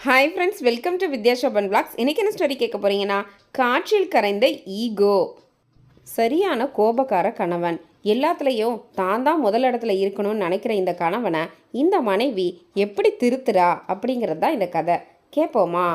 Hi friends welcome to Vidya Shoban blogs இன்றைக்கி என்ன story கேட்க போகிறீங்கன்னா காற்றில் கரைந்த ஈகோ சரியான கோபக்கார கணவன். எல்லாத்துலேயும் தான் தான் முதலிடத்துல இருக்கணும்னு நினைக்கிற இந்த கணவனை இந்த மனைவி எப்படி திருத்துறா அப்படிங்கிறது தான் இந்த கதை. கேட்போமா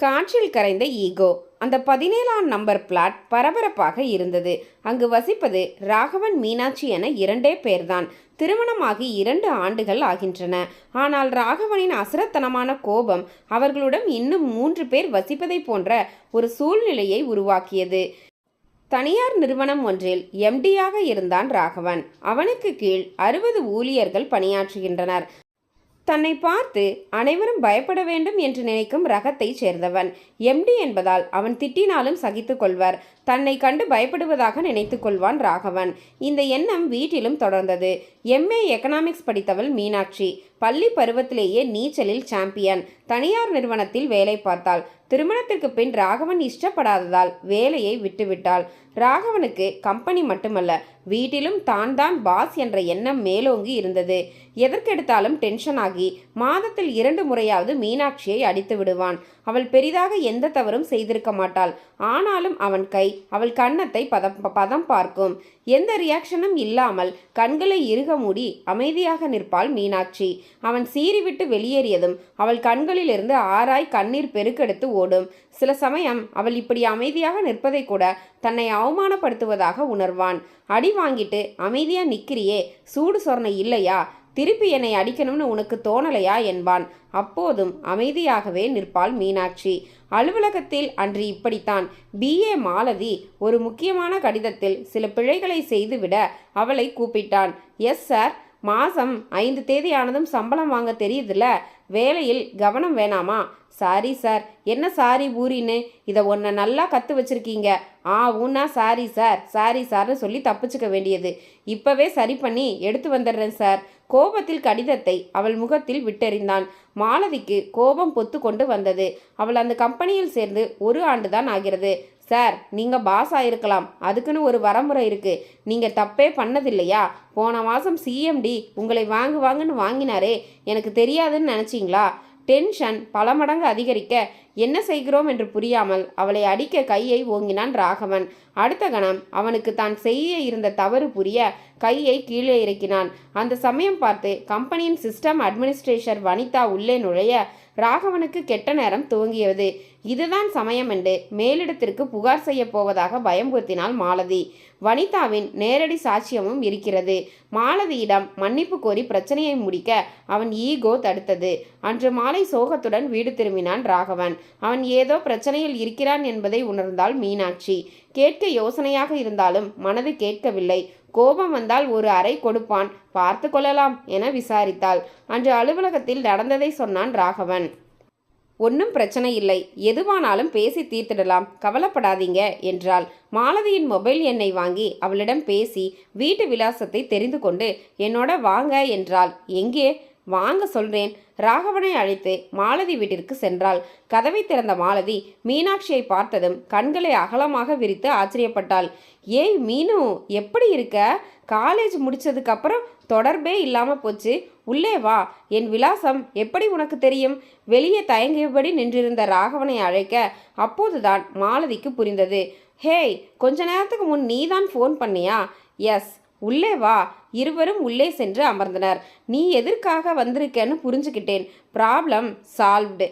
காற்றில் கரைந்த ஈகோ. அந்த பதினேழாம் நம்பர் பிளாட் பரபரப்பாக இருந்தது. அங்கு வசிப்பது ராகவன் மீனாட்சி என இரண்டே பேர்தான். திருமணமாகி இரண்டு ஆண்டுகள் ஆகின்றன. ஆனால் ராகவனின் அசுரத்தனமான கோபம் அவர்களுடன் இன்னும் மூன்று பேர் வசிப்பதை போன்ற ஒரு சூழ்நிலையை உருவாக்கியது. தனியார் நிறுவனம் ஒன்றில் எம்டியாக இருந்தான் ராகவன். அவனுக்கு கீழ் அறுபது ஊழியர்கள் பணியாற்றுகின்றனர். தன்னை பார்த்து அனைவரும் பயப்பட வேண்டும் என்று நினைக்கும் ரகத்தைச் சேர்ந்தவன். எம்டி என்பதால் அவன் திட்டினாலும் சகித்துக்கொள்வர் தன்னை கண்டு பயப்படுவதாக நினைத்துக்கொள்வான் ராகவன். இந்த எண்ணம் வீட்டிலும் தொடர்ந்தது. எம்ஏ எக்கனாமிக்ஸ் படித்தவள் மீனாட்சி. பள்ளி பருவத்திலேயே நீச்சலில் சாம்பியன் தனியார் நிறுவனத்தில் வேலை பார்த்தாள். திருமணத்திற்கு பின் ராகவன் இஷ்டப்படாததால் வேலையை விட்டுவிட்டாள். ராகவனுக்கு கம்பெனி மட்டுமல்ல வீட்டிலும் தான் தான் பாஸ் என்ற எண்ணம் மேலோங்கி இருந்தது. எதற்கெடுத்தாலும் டென்ஷன் ஆகி மாதத்தில் இரண்டு முறையாவது மீனாட்சியை அடித்து விடுவான். அவள் பெரிதாக எந்த தவறும் செய்திருக்க மாட்டாள். ஆனாலும் அவன் கை அவள் கன்னத்தை பதம் பதம் பார்க்கும். எந்த ரியாக்ஷனும் இல்லாமல் கண்களை இறுக மூடி அமைதியாக நிற்பாள் மீனாட்சி. அவன் சீறிவிட்டு வெளியேறியதும் அவள் கண்களிலிருந்து ஆராய் கண்ணீர் பெருக்கெடுத்து ஓடும். சில சமயம் அவள் இப்படி அமைதியாக நிற்பதை கூட தன்னை அவமானப்படுத்துவதாக உணர்வான். அடி வாங்கிட்டு அமைதியா நிக்கிறியே சூடு சொரணை இல்லையா? திருப்பி என்னை அடிக்கணும்னு உனக்கு தோணலையா? என்பான். அப்போதும் அமைதியாகவே நிற்பாள் மீனாட்சி. அலுவலகத்தில் அன்று இப்படித்தான். பிஏ மாலதி ஒரு முக்கியமான கடிதத்தில் சில பிழைகளை செய்துவிட அவளை கூப்பிட்டான். Yes sir. மாதம் ஐந்து தேதி ஆனதும் சம்பளம் வாங்க தெரியுதுல்ல? வேலையில் கவனம் வேணாமா? Sorry sir. என்ன சாரி பூரின்னு இதை ஒன்றை நல்லா கற்று வச்சுருக்கீங்க. ஆ ஊன்னா சாரி சார். சாரி சார்னு சொல்லி தப்பிச்சுக்க வேண்டியது. இப்போவே சரி பண்ணி எடுத்து வந்துடுறேன் சார். கோபத்தில் கடிதத்தை அவள் முகத்தில் விட்டெறிந்தான். மாலதிக்கு கோபம் பொத்து கொண்டு வந்தது. அவள் அந்த கம்பெனியில் சேர்ந்து ஒரு ஆண்டு தான் ஆகிறது. சார் நீங்கள் பாஸ் இருக்கலாம். அதுக்குன்னு ஒரு வரமுறை இருக்குது நீங்கள் தப்பே பண்ணதில்லையா? போன மாதம் சிஎம்டி உங்களை வாங்கு வாங்குன்னு வாங்கினாரே. எனக்கு தெரியாதுன்னு நினச்சிங்களா? டென்ஷன் பல மடங்கு அதிகரிக்க என்ன செய்கிறோம் என்று புரியாமல் அவளை அடிக்க கையை ஓங்கினான் ராகவன். அடுத்த கணம் அவனுக்கு தான் செய்ய இருந்த தவறு புரிய கையை கீழே இறக்கினான். அந்த சமயம் பார்த்து கம்பெனியின் சிஸ்டம் அட்மினிஸ்ட்ரேஷர் வனிதா உள்ளே நுழைய ராகவனுக்கு கெட்ட நேரம் துவங்கியது. இதுதான் சமயம் என்று மேலிடத்திற்கு புகார் செய்யப்போவதாக போவதாக பயம்புறுத்தினாள் மாலதி. வனிதாவின் நேரடி சாட்சியமும் இருக்கிறது. மாலதியிடம் மன்னிப்பு கோரி பிரச்சனையை முடிக்க அவன் ஈகோ தடுத்தது. அன்று மாலை சோகத்துடன் வீடு திரும்பினான் ராகவன். அவன் ஏதோ பிரச்சனையில் இருக்கிறான் என்பதை உணர்ந்தாள் மீனாட்சி. கேட்க யோசனையாக இருந்தாலும் மனது கேட்கவில்லை. கோபம் வந்தால் ஒரு அறை கொடுப்பான். பார்த்து கொள்ளலாம் என விசாரித்தாள். அன்று அலுவலகத்தில் நடந்ததை சொன்னான் ராகவன். ஒன்றும் பிரச்சனை இல்லை. எதுவானாலும் பேசி தீர்த்திடலாம். கவலைப்படாதீங்க என்றாள். மாலதியின் மொபைல் எண்ணை வாங்கி அவளிடம் பேசி வீட்டு விலாசத்தை தெரிந்து கொண்டு என்னோட வாங்க என்றாள். எங்கே? வாங்க சொல்றேன். ராகவனை அழைத்து மாலதி வீட்டிற்கு சென்றாள். கதவை திறந்த மாலதி மீனாட்சியை பார்த்ததும் கண்களை அகலமாக விரித்து ஆச்சரியப்பட்டாள். ஏய் மீனு எப்படி இருக்க? காலேஜ் முடிச்சதுக்கப்புறம் தொடர்பே இல்லாமல் போச்சு. உள்ளே வா. என் விலாசம் எப்படி உனக்கு தெரியும்? வெளியே தயங்கியபடி நின்றிருந்த ராகவனை அழைக்க அப்போதுதான் மாலதிக்கு புரிந்தது. ஹேய் கொஞ்ச நேரத்துக்கு முன் நீதான் ஃபோன் பண்ணியா? எஸ் உள்ளே வா. இருவரும் உள்ளே சென்று அமர்ந்தனர். நீ எதற்காக வந்திருக்கேன்னு புரிஞ்சுக்கிட்டேன் ப்ராப்ளம் சால்வ்டு.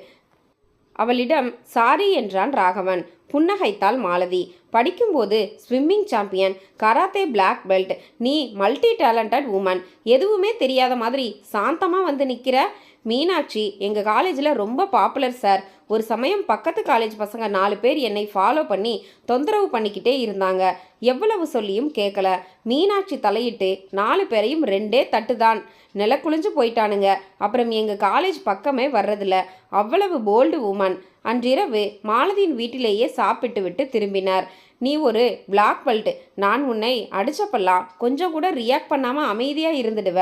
அவளிடம் சாரி என்றான் ராகவன். புன்னகைத்தாள் மாலதி. படிக்கும்போது swimming champion karate black belt. நீ மல்டி டேலண்டட் உமன். எதுவுமே தெரியாத மாதிரி சாந்தமாக வந்து நிற்கிற மீனாட்சி எங்கள் காலேஜில் ரொம்ப பாப்புலர் சார் ஒரு சமயம் பக்கத்து காலேஜ் பசங்க நாலு பேர் என்னை ஃபாலோ பண்ணி தொந்தரவு பண்ணிக்கிட்டே இருந்தாங்க. எவ்வளவு சொல்லியும் கேட்கல மீனாட்சி தலையிட்டு நாலு பேரையும் ரெண்டே தட்டு தான் நிலக்குழிஞ்சு போயிட்டானுங்க. அப்புறம் எங்கள் காலேஜ் பக்கமே வர்றதில்ல. அவ்வளவு போல்டு உமன் அன்றிரவு மாலதியின் வீட்டிலேயே சாப்பிட்டு விட்டு திரும்பினார். நீ ஒரு பிளாக் பெல்ட் நான் உன்னை அடிச்சப்பெல்லாம் கொஞ்சம் கூட ரியாக்ட் பண்ணாமல் அமைதியாக இருந்துடுவ.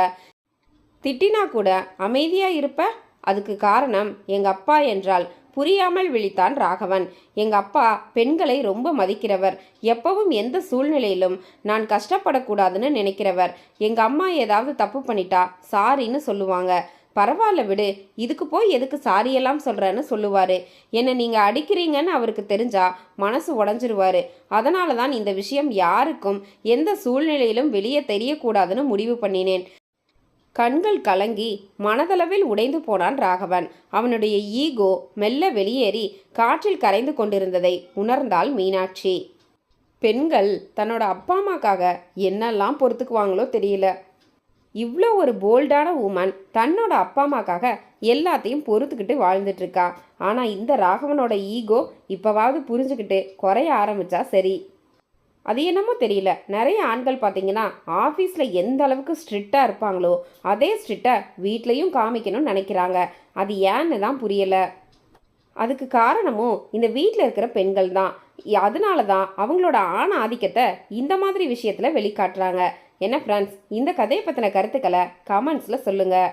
திட்டினா கூட அமைதியா இருப்ப? அதுக்கு காரணம் எங்க அப்பா என்றால் புரியாமல் விழித்தான் ராகவன். எங்க அப்பா பெண்களை ரொம்ப மதிக்கிறவர். எப்பவும் எந்த சூழ்நிலையிலும் நான் கஷ்டப்படக்கூடாதுன்னு நினைக்கிறவர். எங்க அம்மா ஏதாவது தப்பு பண்ணிட்டா சாரின்னு சொல்லுவாங்க. பரவாயில்ல விடு இதுக்கு போய் எதுக்கு சாரியெல்லாம் சொல்கிறேன்னு சொல்லுவார். என்னை நீங்கள் அடிக்கிறீங்கன்னு அவருக்கு தெரிஞ்சா மனசு உடஞ்சிருவாரு. அதனால தான் இந்த விஷயம் யாருக்கும் எந்த சூழ்நிலையிலும் வெளியே தெரியக்கூடாதுன்னு முடிவு பண்ணினேன். கண்கள் கலங்கி மனதளவில் உடைந்து போனான் ராகவன். அவனுடைய ஈகோ மெல்ல வெளியேறி காற்றில் கரைந்து கொண்டிருந்ததை உணர்ந்தாள் மீனாட்சி. பெண்கள் தன்னோட அப்பா அம்மாக்காக என்னெல்லாம் பொறுத்துக்குவாங்களோ தெரியல. இவ்வளோ ஒரு போல்டான உமன் தன்னோட அப்பா அம்மாக்காக எல்லாத்தையும் பொறுத்துக்கிட்டு வாழ்ந்துட்டு இருக்கா. ஆனால் இந்த ராகவனோட ஈகோ இப்போவாவது புரிஞ்சுக்கிட்டு குறைய ஆரம்பிச்சா சரி. அது என்னமோ தெரியல. நிறைய ஆண்கள் பார்த்தீங்கன்னா ஆஃபீஸில் எந்த அளவுக்கு ஸ்ட்ரிக்டாக இருப்பாங்களோ அதே ஸ்ட்ரிக்டை வீட்லேயும் காமிக்கணும்னு நினைக்கிறாங்க. அது ஏன்னு தான் புரியலை. அதுக்கு காரணமும் இந்த வீட்டில் இருக்கிற பெண்கள் தான். அதனால தான் அவங்களோட ஆண ஆதிக்கத்தை இந்த மாதிரி விஷயத்தில் வெளிக்காட்டுறாங்க. என்ன ஃப்ரெண்ட்ஸ் இந்த கதையை பற்றின கருத்துக்களை கமெண்ட்ஸில் சொல்லுங்கள்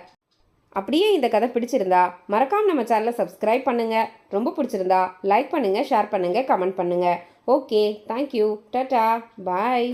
அப்படியே இந்த கதை பிடிச்சிருந்தா மறக்காமல் நம்ம சேனலை சப்ஸ்கிரைப் பண்ணுங்கள் ரொம்ப பிடிச்சிருந்தா லைக் பண்ணுங்கள் ஷேர் பண்ணுங்கள் கமெண்ட் பண்ணுங்கள் ஓகே தேங்க்யூ டாட்டா பாய்